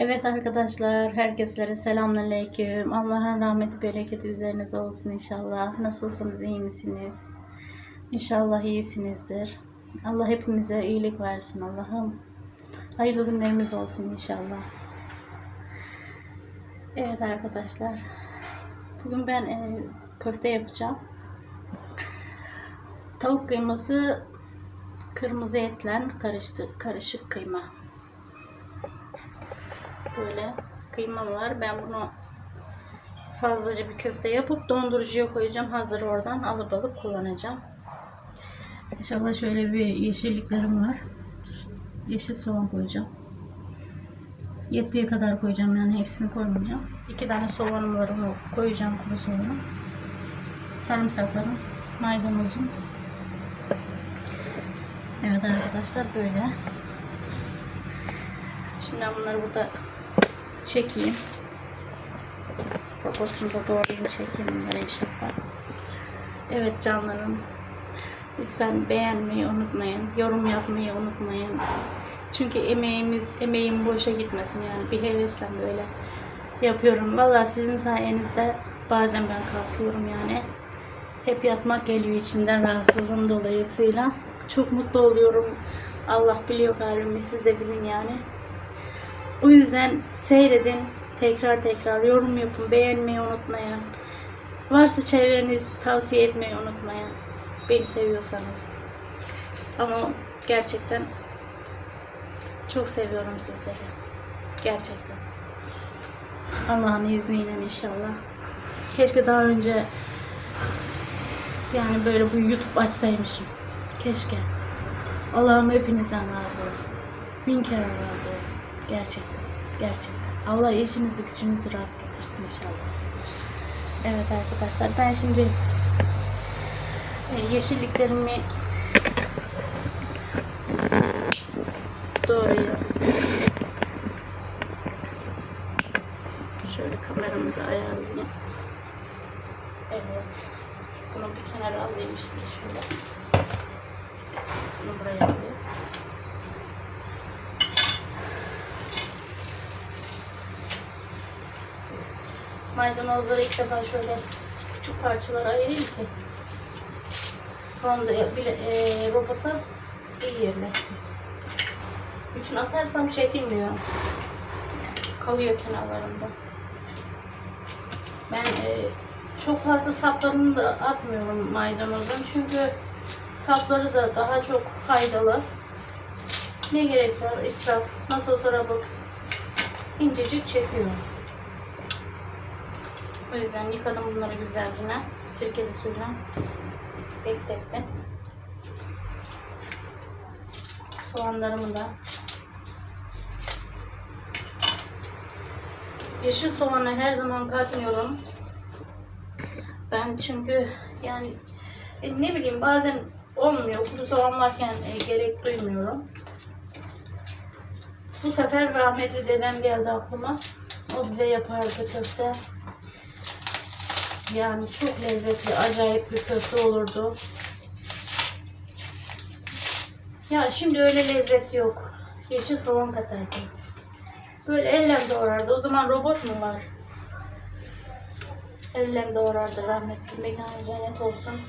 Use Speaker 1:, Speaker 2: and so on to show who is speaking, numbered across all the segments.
Speaker 1: Evet arkadaşlar, herkeslere selamünaleyküm. Allah'ın rahmeti, bereketi üzerinize olsun inşallah. Nasılsınız, iyi misiniz? İnşallah iyisinizdir. Allah hepimize iyilik versin Allah'ım. Hayırlı günlerimiz olsun inşallah. Evet arkadaşlar, bugün ben e, köfte yapacağım. Tavuk kıyması kırmızı etle karıştı, karışık kıyma böyle kıymam var. Ben bunu fazlaca bir köfte yapıp dondurucuya koyacağım. Hazır oradan alıp alıp kullanacağım. İnşallah şöyle bir yeşilliklerim var. Yeşil soğan koyacağım. Yettiği kadar koyacağım yani hepsini koymayacağım. İki tane soğanım var onu koyacağım kuru soğanı. Sarımsaklarım, maydanozum. Evet arkadaşlar böyle. Şimdi ben bunları burada çekeyim. Robotumda doğrayayım çekeyim bunları inşallah. Evet canlarım. Lütfen beğenmeyi unutmayın. Yorum yapmayı unutmayın. Çünkü emeğimiz, emeğim boşa gitmesin yani bir hevesle böyle yapıyorum. Vallahi sizin sayenizde bazen ben kalkıyorum yani. Hep yatmak geliyor içinden rahatsızlığım dolayısıyla. Çok mutlu oluyorum. Allah biliyor kalbimi siz de bilin yani. O yüzden seyredin. Tekrar tekrar yorum yapın. Beğenmeyi unutmayın. Varsa çevreniz tavsiye etmeyi unutmayın. Beni seviyorsanız. Ama gerçekten çok seviyorum sizleri. Gerçekten. Allah'ın izniyle inşallah. Keşke daha önce yani böyle bu YouTube açsaymışım. Keşke. Allah'ım hepinizden razı olsun. Bin kere razı olsun. Gerçekten. Gerçekten. Allah işinizi gücünüzü rast getirsin inşallah. Evet arkadaşlar ben şimdi e, yeşilliklerimi doğrayayım. Şöyle kameramı da ayarlayayım. Evet. Bunu bir kenara alayım şimdi şöyle. Bunu buraya alayım. Maydanozları ilk defa şöyle küçük parçalara ayırayım ki onu da bile, e, robota iyi yerleşsin. Bütün atarsam çekilmiyor. Kalıyor kenarlarında. Ben e, çok fazla saplarını da atmıyorum maydanozun. Çünkü sapları da daha çok faydalı. Ne gerek var israf. Nasıl olsa robot incecik çekiyor. O yüzden yıkadım bunları güzelce. Sirkeli suyla beklettim. Soğanlarımı da Yeşil soğanı her zaman katmıyorum. Ben çünkü yani e, ne bileyim bazen olmuyor. Kuru soğan varken e, gerek duymuyorum. Bu sefer rahmetli dedem geldi aklıma. O bize yapardı köfte. Yani çok lezzetli, acayip bir köfte olurdu. Ya şimdi öyle lezzet yok. Yeşil soğan katardı. Böyle elle doğrardı. O zaman robot mu var? Elle doğrardı rahmetli. Mekanı cennet olsun.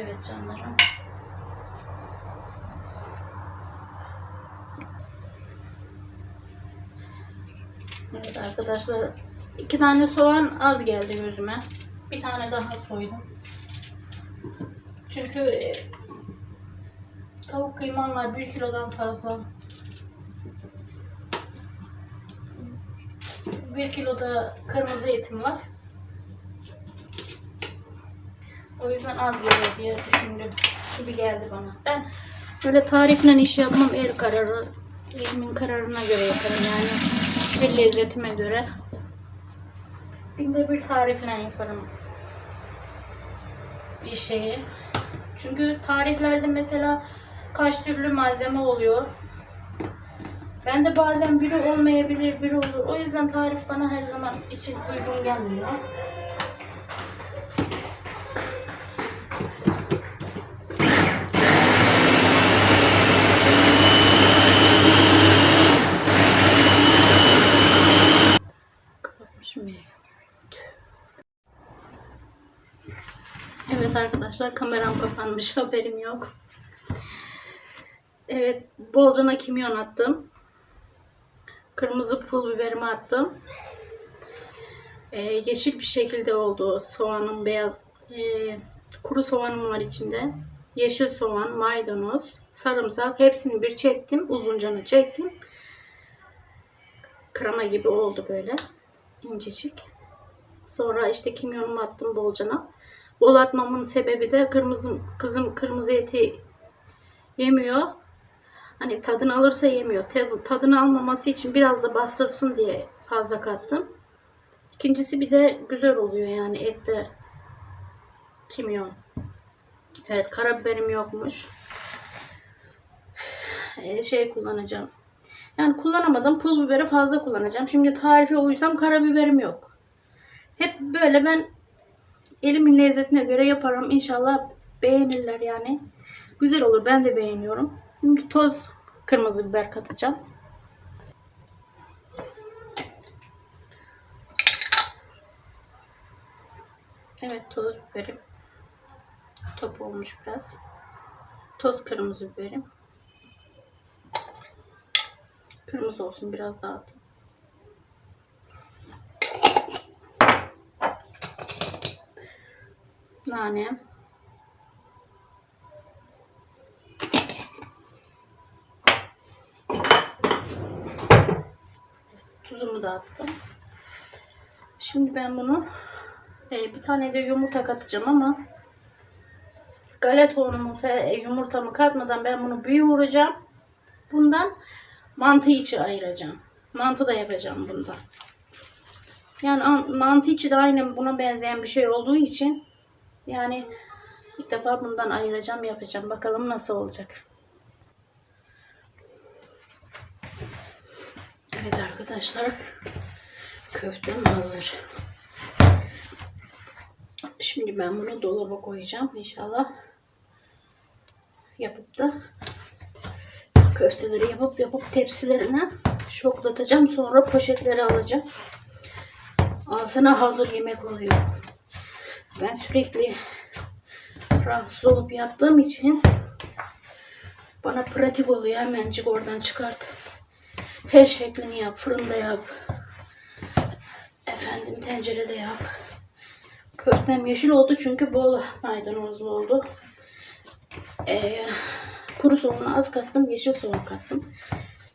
Speaker 1: Evet canlarım. Evet arkadaşlar. iki tane soğan az geldi gözüme. Bir tane daha soydum. Çünkü e, tavuk kıymam var. Bir kilodan fazla. Bir kiloda kırmızı etim var. O yüzden az gelir diye düşündüm. Gibi geldi bana. Ben böyle tarifle iş yapmam el kararı. Elimin kararına göre yaparım yani. Bir lezzetime göre. Binde bir tarifle yaparım. Bir şeyi. Çünkü tariflerde mesela kaç türlü malzeme oluyor. Ben de bazen biri olmayabilir, biri olur. O yüzden tarif bana her zaman için uygun gelmiyor. Ya. Evet arkadaşlar kameram kapanmış haberim yok. Evet bolcana kimyon attım. Kırmızı pul biberimi attım. Ee, yeşil bir şekilde oldu soğanın beyaz. ee, kuru soğanım var içinde. Yeşil soğan, maydanoz, sarımsak hepsini bir çektim. Uzuncanı çektim. Krema gibi oldu böyle. İncecik. Sonra işte kimyonumu attım bolcana. Bol atmamın sebebi de kırmızı kızım kırmızı eti yemiyor. Hani tadını alırsa yemiyor. Tad- Tadını almaması için biraz da bastırsın diye fazla kattım. İkincisi bir de güzel oluyor yani ette kimyon. Evet karabiberim yokmuş. Ee, şey kullanacağım. Yani kullanamadım. Pul biberi fazla kullanacağım. Şimdi tarife uysam karabiberim yok. Hep böyle ben elimin lezzetine göre yaparım. İnşallah beğenirler yani. Güzel olur. Ben de beğeniyorum. Şimdi toz kırmızı biber katacağım. Evet toz biberim. Top olmuş biraz. Toz kırmızı biberim. Kırmızı olsun biraz daha atayım. Nane. Tuzumu da attım. Şimdi ben bunu e, bir tane de yumurta katacağım ama galeta unumu ve yumurtamı katmadan ben bunu bir yoğuracağım. Bundan mantı içi ayıracağım. Mantı da yapacağım bundan. Yani an- mantı içi de aynı buna benzeyen bir şey olduğu için yani ilk defa bundan ayıracağım yapacağım. Bakalım nasıl olacak. Evet arkadaşlar köftem hazır. Şimdi ben bunu dolaba koyacağım inşallah. Yapıp da köfteleri yapıp yapıp tepsilerine şoklatacağım. Sonra poşetleri alacağım. Ağzına hazır yemek oluyor. Ben sürekli rahatsız olup yattığım için bana pratik oluyor. Hemencik oradan çıkart. Her şeklini yap. Fırında yap. Efendim tencerede yap. Köftem yeşil oldu çünkü bol maydanozlu oldu. Ee, kuru soğanı az kattım. Yeşil soğan kattım.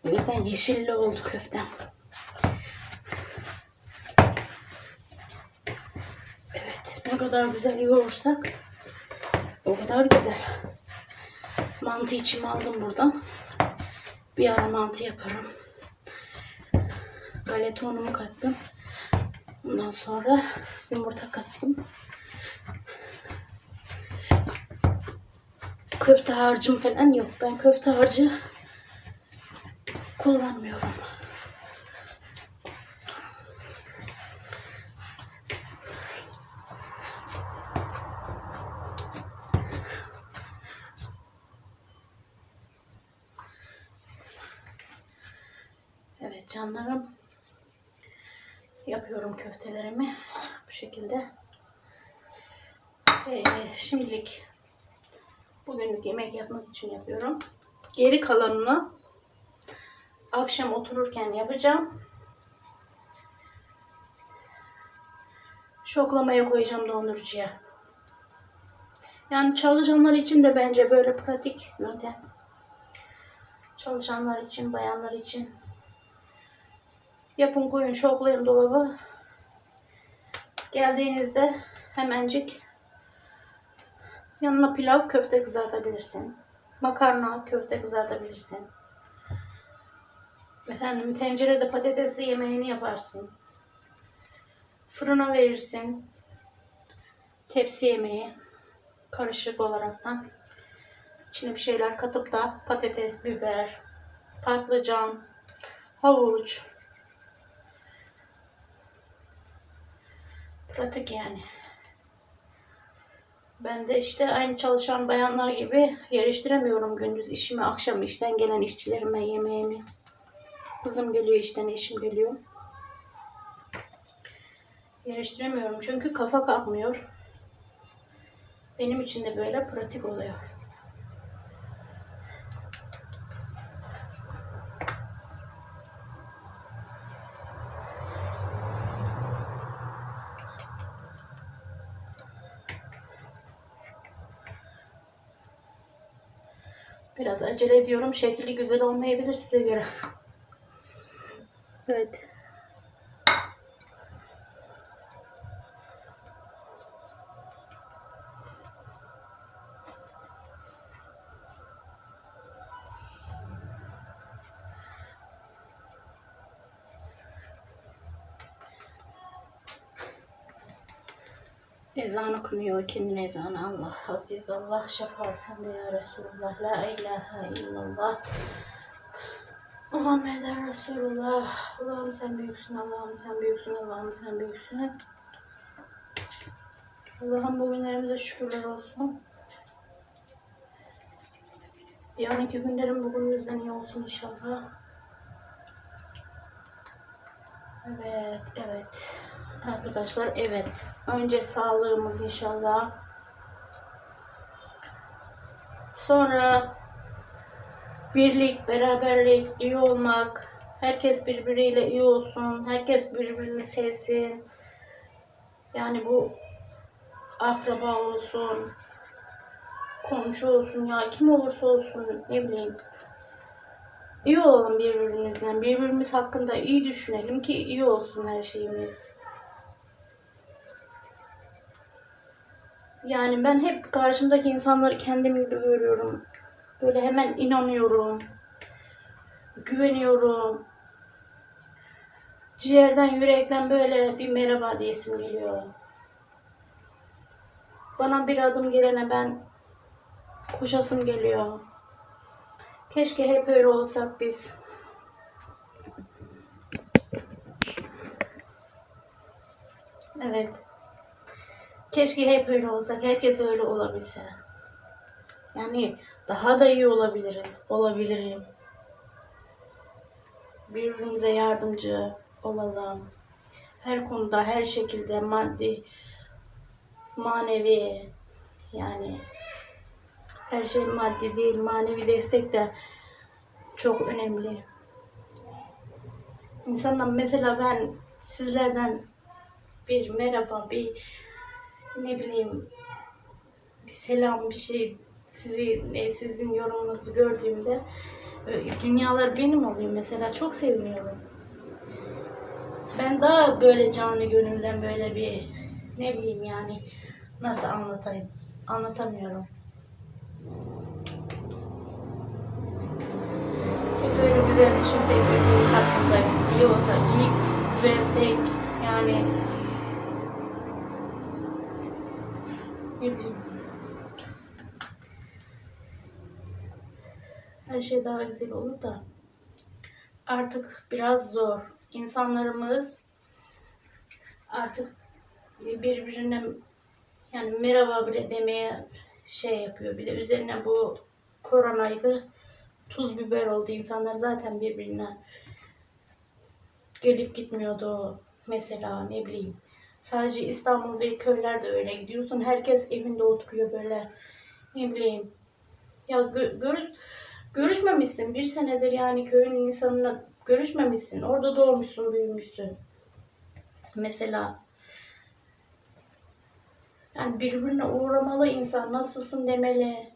Speaker 1: O yüzden yeşilli oldu köftem. Evet. Ne kadar güzel yoğursak o kadar güzel. Mantı içimi aldım buradan. Bir ara mantı yaparım. Galeta unumu kattım. Ondan sonra yumurta kattım. Köfte harcım falan yok. Ben köfte harcı kullanmıyorum. Evet canlarım. Yapıyorum köftelerimi bu şekilde. Ee, şimdilik bugünlük yemek yapmak için yapıyorum. Geri kalanını akşam otururken yapacağım. Şoklamaya koyacağım dondurucuya. Yani çalışanlar için de bence böyle pratik yöntem. Çalışanlar için, bayanlar için. Yapın koyun şoklayın dolaba. Geldiğinizde hemencik yanına pilav köfte kızartabilirsin. Makarna köfte kızartabilirsin. Efendim tencerede patatesli yemeğini yaparsın. Fırına verirsin. Tepsi yemeği karışık olaraktan. içine bir şeyler katıp da patates, biber, patlıcan, havuç. Pratik yani. Ben de işte aynı çalışan bayanlar gibi yerleştiremiyorum gündüz işimi, akşam işten gelen işçilerime yemeğimi. Kızım geliyor işten, eşim geliyor. Yerleştiremiyorum çünkü kafa kalkmıyor. Benim için de böyle pratik oluyor. Biraz acele ediyorum. Şekli güzel olmayabilir size göre. Evet. Ezan okunuyor. Kimin ezanı? Allah aziz Allah şefaat sende ya Resulullah. La ilahe illallah. Muhammeden Resulullah. Allah'ım sen büyüksün. Allah'ım sen büyüksün. Allah'ım sen büyüksün. Allah'ım bugünlerimize şükürler olsun. Yarınki günlerim bugünümüzden iyi olsun inşallah. Evet, evet. Arkadaşlar evet. Önce sağlığımız inşallah. Sonra birlik, beraberlik, iyi olmak. Herkes birbiriyle iyi olsun. Herkes birbirini sevsin. Yani bu akraba olsun, komşu olsun ya kim olursa olsun ne bileyim. İyi olalım birbirimizden. Birbirimiz hakkında iyi düşünelim ki iyi olsun her şeyimiz. Yani ben hep karşımdaki insanları kendim gibi görüyorum. Böyle hemen inanıyorum. Güveniyorum. Ciğerden, yürekten böyle bir merhaba diyesim geliyor. Bana bir adım gelene ben koşasım geliyor. Keşke hep öyle olsak biz. Evet. Keşke hep öyle olsak. Herkes öyle olabilse. Yani daha da iyi olabiliriz. Olabilirim. Birbirimize yardımcı olalım. Her konuda, her şekilde maddi, manevi yani her şey maddi değil, manevi destek de çok önemli. İnsanlar mesela ben sizlerden bir merhaba, bir ne bileyim bir selam, bir şey sizi sizin yorumunuzu gördüğümde e, dünyalar benim oluyor mesela çok seviniyorum. Ben daha böyle canlı gönülden böyle bir ne bileyim yani nasıl anlatayım anlatamıyorum. Böyle güzel düşünsek hakkında iyi olsa, iyi güvensek yani her şey daha güzel olur da artık biraz zor. İnsanlarımız artık birbirine yani merhaba bile demeye şey yapıyor. Bir de üzerine bu koronaydı tuz biber oldu. İnsanlar zaten birbirine gelip gitmiyordu. Mesela ne bileyim. Sadece İstanbul değil köylerde öyle gidiyorsun. Herkes evinde oturuyor böyle. Ne bileyim. Ya gö- görü- görüşmemişsin. Bir senedir yani köyün insanına görüşmemişsin. Orada doğmuşsun, büyümüşsün. Mesela yani birbirine uğramalı insan. Nasılsın demeli.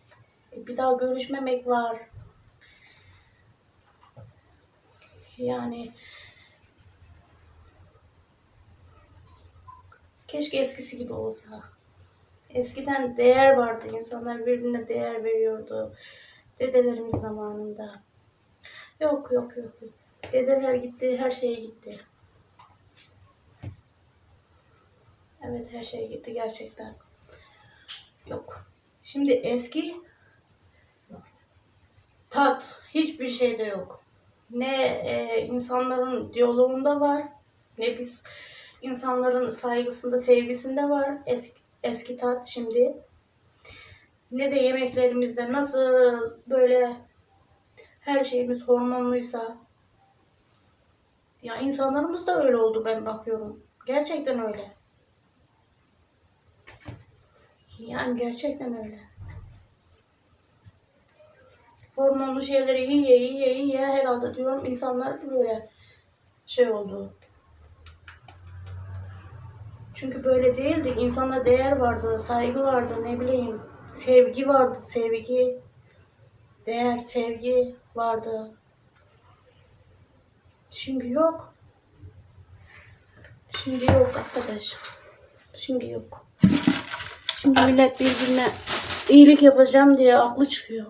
Speaker 1: Bir daha görüşmemek var. Yani keşke eskisi gibi olsa. Eskiden değer vardı. İnsanlar birbirine değer veriyordu. Dedelerimiz zamanında. Yok yok yok. Dedeler gitti, her şey gitti. Evet her şey gitti gerçekten. Yok. Şimdi eski tat hiçbir şeyde yok. Ne e, insanların diyaloğunda var, ne biz insanların saygısında, sevgisinde var eski, eski tat şimdi. Ne de yemeklerimizde nasıl böyle her şeyimiz hormonluysa. Ya insanlarımız da öyle oldu ben bakıyorum. Gerçekten öyle. Yani gerçekten öyle. Hormonlu şeyleri yiye yiye yiye herhalde diyorum insanlar da böyle şey oldu. Çünkü böyle değildi. İnsana değer vardı, saygı vardı, ne bileyim, sevgi vardı, sevgi. Değer, sevgi vardı. Şimdi yok. Şimdi yok arkadaş. Şimdi yok. Şimdi millet birbirine iyilik yapacağım diye aklı çıkıyor.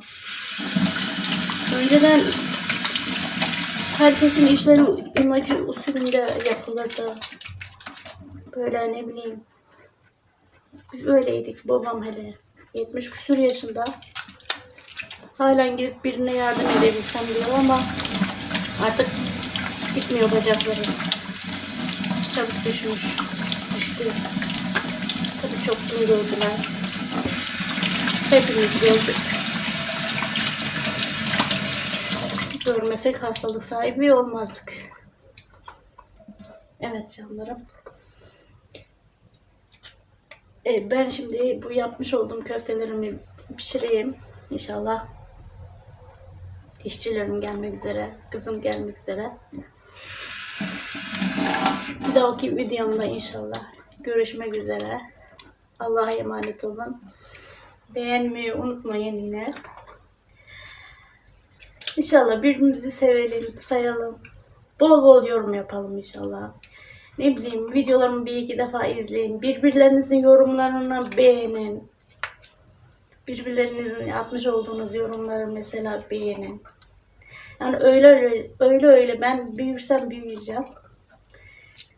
Speaker 1: Önceden herkesin işleri imajı usulünde yapılırdı. Böyle ne bileyim. Biz öyleydik babam hele. 70 küsur yaşında. Halen gidip birine yardım edebilsem diyor ama artık gitmiyor bacakları. Çabuk düşmüş. Düştü. Tabii çok gün gördüler. Hepimiz gördük. Görmesek hastalık sahibi olmazdık. Evet canlarım. E, ben şimdi bu yapmış olduğum köftelerimi pişireyim. İnşallah işçilerim gelmek üzere, kızım gelmek üzere. Bir dahaki videomda inşallah görüşmek üzere. Allah'a emanet olun. Beğenmeyi unutmayın yine. İnşallah birbirimizi sevelim, sayalım. Bol bol yorum yapalım inşallah. Ne bileyim videolarımı bir iki defa izleyin. Birbirlerinizin yorumlarını beğenin. Birbirlerinizin atmış olduğunuz yorumları mesela beğenin. Yani öyle öyle öyle öyle ben büyürsem büyüyeceğim.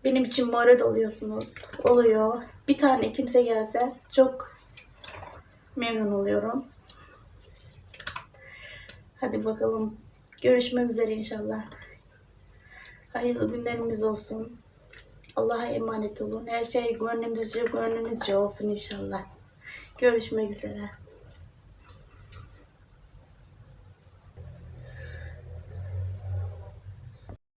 Speaker 1: Benim için moral oluyorsunuz. Oluyor. Bir tane kimse gelse çok memnun oluyorum. Hadi bakalım. Görüşmek üzere inşallah. Hayırlı günlerimiz olsun. Allah'a emanet olun. Her şey gönlümüzce gönlümüzce olsun inşallah. Görüşmek üzere.